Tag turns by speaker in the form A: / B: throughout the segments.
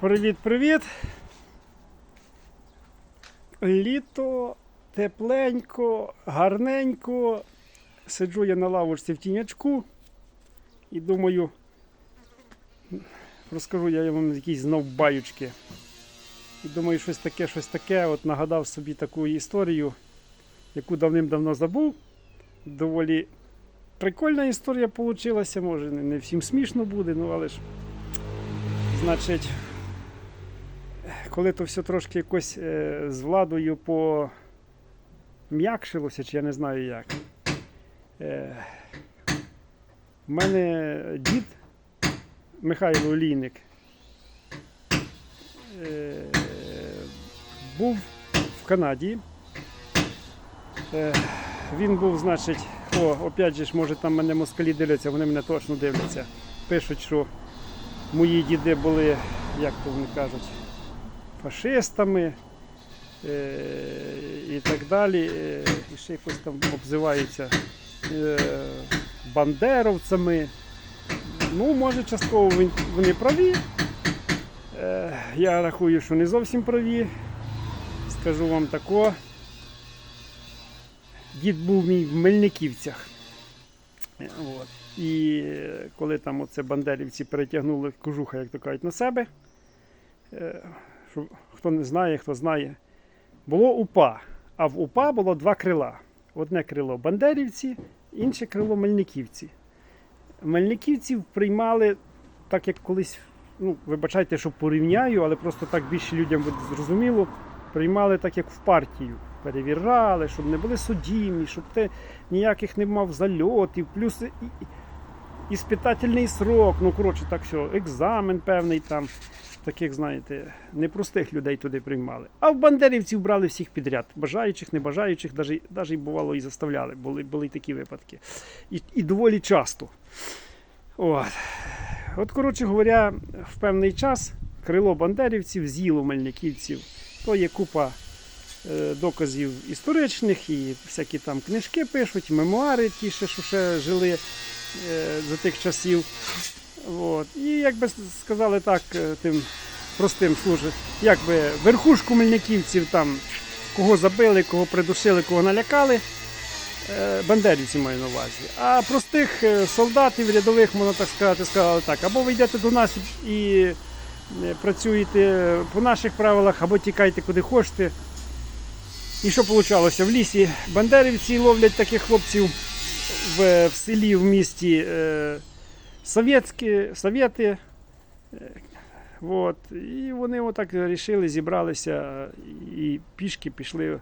A: Привіт-привіт. Літо, тепленько, гарненько. Сиджу я на лавочці в тінячку і думаю, розкажу я вам якісь знов баючки. І думаю, щось таке, щось таке. От нагадав собі таку історію, яку давним-давно забув. Доволі прикольна історія вийшла. Може, не всім смішно буде, ну але ж. Значить, коли то все трошки якось е, з владою пом'якшилося, чи я не знаю як. Е, в мене дід Михайло Олійник е, був в Канаді. Він був, значить, о, опять же може там мене москалі дивляться, вони мене точно дивляться. Пишуть, що мої діди були, як то вони кажуть, фашистами е, і так далі. Е, і ще якось там обзиваються е, бандеровцями. Ну, може, частково вони праві. Я рахую, що не зовсім праві. Скажу вам тако. Дід був мій в Мельниківцях. От. І коли там оце бандерівці перетягнули кожуха, як то кажуть, на себе, хто не знає, хто знає, було УПА. А в УПА було два крила. Одне крило бандерівці, інше крило мельниківці. Мельниківців приймали, так як колись, ну, вибачайте, що порівняю, але просто так більше людям буде зрозуміло, приймали так, як в партію. Перевірали, щоб не були судімі, щоб ти ніяких не мав зальотів, плюс іспитательний срок, ну коротше, так все, екзамен певний там, таких, знаєте, непростих людей туди приймали. А в бандерівців брали всіх підряд, бажаючих, небажаючих, навіть, навіть бувало і заставляли, були, були такі випадки. І, і доволі часто. От. От, коротше говоря, в певний час крило бандерівців з'їло мельниківців. То є купа е, доказів історичних і всякі там книжки пишуть, мемуари ті, що ще жили за тих часів. От. І як би сказали так, е, тим простим служить, якби верхушку мельниківців там кого забили, кого придушили, кого налякали. е, Бандерівці маю на увазі. А простих е, солдатів, рядових, можна так сказати, сказали так, або ви йдете до нас і е, працюєте по наших правилах, або тікайте куди хочете. І що вийшло? В лісі бандерівці ловлять таких хлопців в, в селі, в місті е, совєтські, совєти. Е, от. І вони отак вирішили, зібралися і пішки пішли,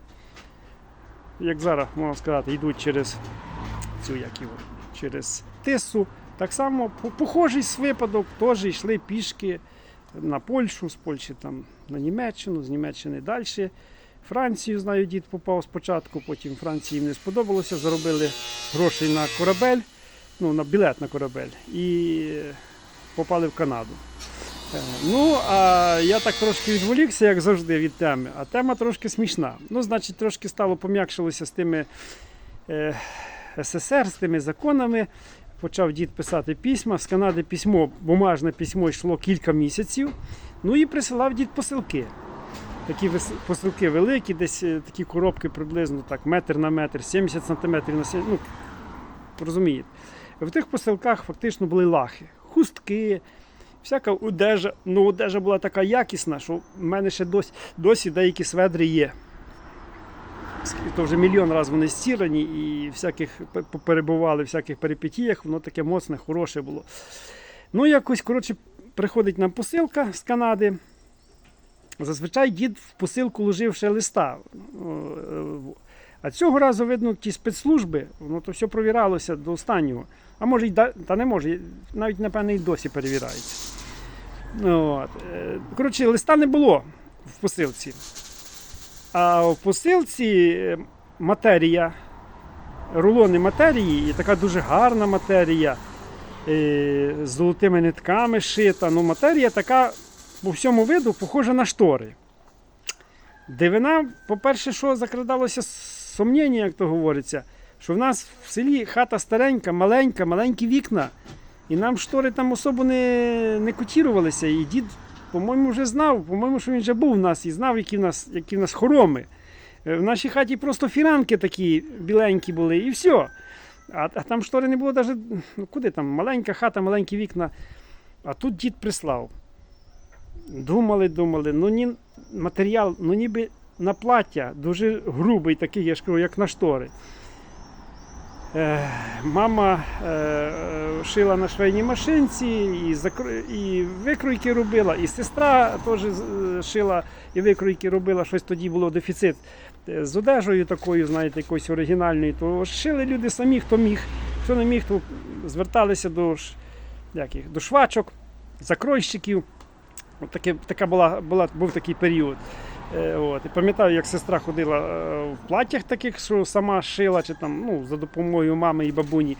A: як зараз можна сказати, йдуть через цю як його, через Тису. Так само по- похожий випадок, теж йшли пішки на Польщу, з Польщі там на Німеччину, з Німеччини далі. Францію, знаю, дід попав спочатку, потім Франції їм не сподобалося, заробили грошей на корабель, ну, на білет на корабель і попали в Канаду. Е, Ну, а я так трошки відволікся, як завжди, від теми. А тема трошки смішна. Ну, значить, трошки стало пом'якшилося з тими е, СССР, з тими законами. Почав дід писати письма. З Канади письмо, бумажне письмо йшло кілька місяців. Ну і присилав дід посилки. Такі посилки великі, десь е, такі коробки приблизно так, метр на метр, 70 сантиметрів на 70, ну, розумієте. В тих посилках фактично були лахи, хустки, всяка одежа. Ну, одежа була така якісна, що в мене ще досі, досі деякі сведри є. То вже мільйон разів вони стірані і всяких перебували всяких перипетіях, воно таке моцне, хороше було. Ну, якось, коротше, приходить нам посилка з Канади. Зазвичай дід в посилку ложив ще листа. Е, А цього разу, видно, ті спецслужби, воно то все провіралося до останнього. А може, й да- та не може, навіть, напевно, і досі перевіряється. Ну, От. е, Коротше, листа не було в посилці. А в посилці е, матерія, рулони матерії, і така дуже гарна матерія, з золотими нитками шита. Ну, матерія така по всьому виду похожа на штори. Дивина, по-перше, що закрадалося сумніння, як то говориться, що в нас в селі хата старенька, маленька, маленькі вікна, і нам штори там особо не, не котірувалися. І дід по-моєму, вже знав, по-моєму, що він вже був у нас і знав, які в нас, які в нас хороми. Е, В нашій хаті просто фіранки такі біленькі були, і все. А, а там штори не було навіть, ну куди там, маленька хата, маленькі вікна. А тут дід прислав. Думали, думали, ну ні, матеріал, ну ніби на плаття, дуже грубий такий, я ж кажу, як на штори. Е, мама е, шила на швейній машинці, і, закр... і викройки робила, і сестра теж е, шила і викройки робила. Щось тоді було дефіцит е, з одежею такою, знаєте, якоюсь оригінальною. То шили люди самі, хто міг. Хто не міг, то зверталися до, як їх, до швачок, закройщиків. Таке, така була, була, був такий період. Е, от. І пам'ятаю, як сестра ходила е, в платтях таких, що сама шила, чи там, ну, за допомогою мами і бабуні.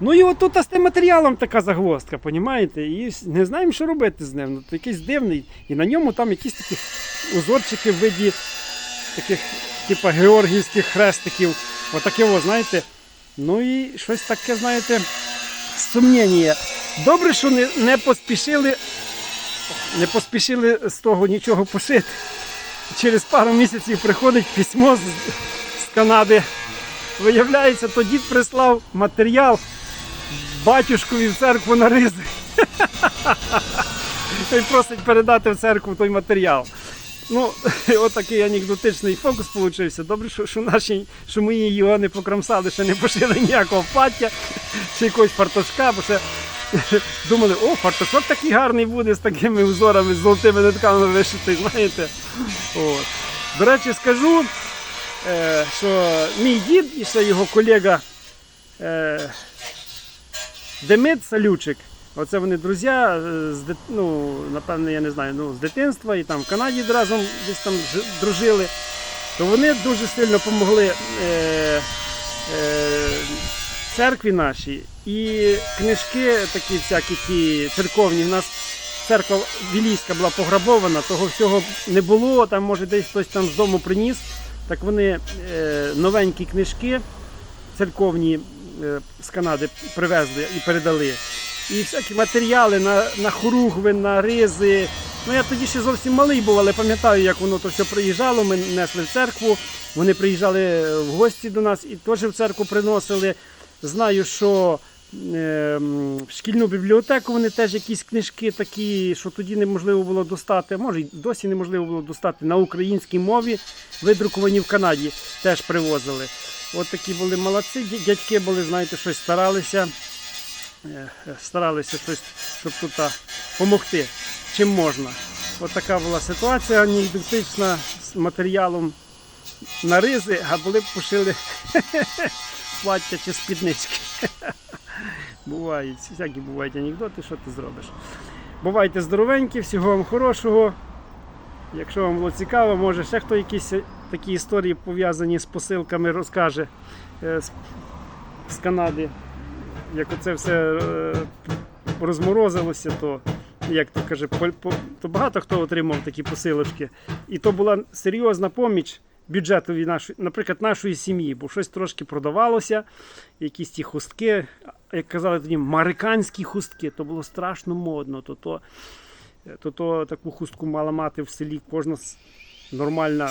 A: Ну і отут з тим матеріалом така загвоздка, понімаєте? І не знаємо, що робити з ним. Ну, то якийсь дивний. І на ньому там якісь такі узорчики в виді таких, типа георгіївських хрестиків. Отаке, о, знаєте. Ну і щось таке, знаєте, сумнення. Добре, що не, не поспішили, не поспішили з того нічого пошити. Через пару місяців приходить письмо з, з Канади. Виявляється, то дід прислав матеріал батюшкові в церкву на ризи. І просить передати в церкву той матеріал. Ну, отакий анекдотичний фокус получився. Добре, що, що наші, що мої його не покромсали, ще не пошили ніякого плаття чи якогось фартушка, бо ще думали, о, фартушок такий гарний буде з такими узорами, з золотими нитками вишитий, знаєте. От. До речі, скажу, е, що мій дід і ще його колега е, Демид Салючик. Оце вони друзі, е, з, ну, напевно, я не знаю, ну, з дитинства і там в Канаді разом десь там дружили. То вони дуже сильно допомогли е, е, церкві нашій. І книжки такі всякі ті церковні. У нас церква Вілійська була пограбована, того всього не було. Там, може, десь хтось там з дому приніс. Так вони е, новенькі книжки церковні е, з Канади привезли і передали. І всякі матеріали на, на хоругви, на ризи. Ну я тоді ще зовсім малий був, але пам'ятаю, як воно то все приїжджало. Ми несли в церкву. Вони приїжджали в гості до нас і теж в церкву приносили. Знаю, що е, в шкільну бібліотеку вони теж якісь книжки такі, що тоді неможливо було достати, може й досі неможливо було достати на українській мові, видруковані в Канаді, теж привозили. От такі були молодці, дядьки були, знаєте, щось старалися. Старалися щось, щоб тут допомогти, чим можна. От така була ситуація анекдотична з матеріалом на ризи, а були б пошили плаття чи спіднички. Бувають, всякі бувають анекдоти, що ти зробиш. Бувайте здоровенькі, всього вам хорошого. Якщо вам було цікаво, може ще хто якісь такі історії пов'язані з посилками розкаже е, з, Канади. Як оце все е, розморозилося, то як то каже, то багато хто отримав такі посилочки. І то була серйозна поміч бюджетові нашої, наприклад, нашої сім'ї, бо щось трошки продавалося, якісь ті хустки, як казали тоді, мариканські хустки, то було страшно модно. То, то, то, то таку хустку мала мати в селі кожна нормальна,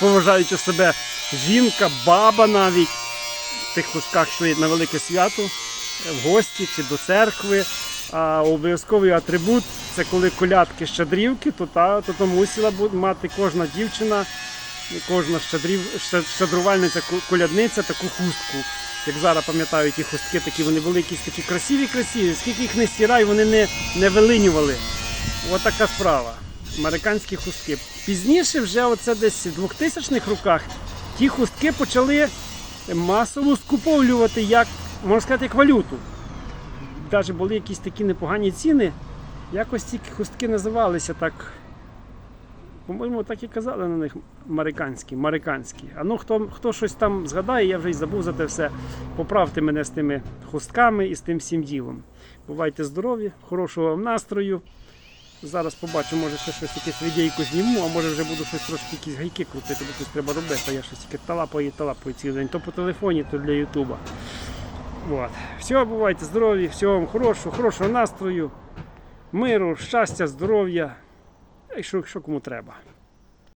A: поважаючи себе жінка, баба навіть в тих хустках йшли на велике свято, в гості чи до церкви. А обов'язковий атрибут це коли колядки щедрівки, то та то, то мусила мати кожна дівчина, кожна щедрів, щедрувальниця, колядниця таку хустку. Як зараз пам'ятаю, ті хустки такі, вони були такі красиві, красиві. Скільки їх не стирай, вони не, не вилинювали. От така справа. Американські хустки. Пізніше, вже оце десь в 2000-х роках, ті хустки почали масово скуповлювати, як, можна сказати, як валюту. Навіть були якісь такі непогані ціни. Якось ці хустки називалися так. По-моєму, так і казали на них американські, мариканські. А ну хто, хто щось там згадає, я вже й забув за те все. Поправте мене з тими хустками і з тим всім ділом. Бувайте здорові, хорошого вам настрою. Зараз побачу, може ще щось якесь відейку зніму, а може вже буду щось трошки якісь гайки крутити, бо щось треба робити, я щось тільки талапаю і талапаю цілий день. То по телефоні, то для Ютуба. От. Все, бувайте здорові, всього вам хорошого, хорошого настрою. миру, щастя, здоров'я, і що, що кому треба.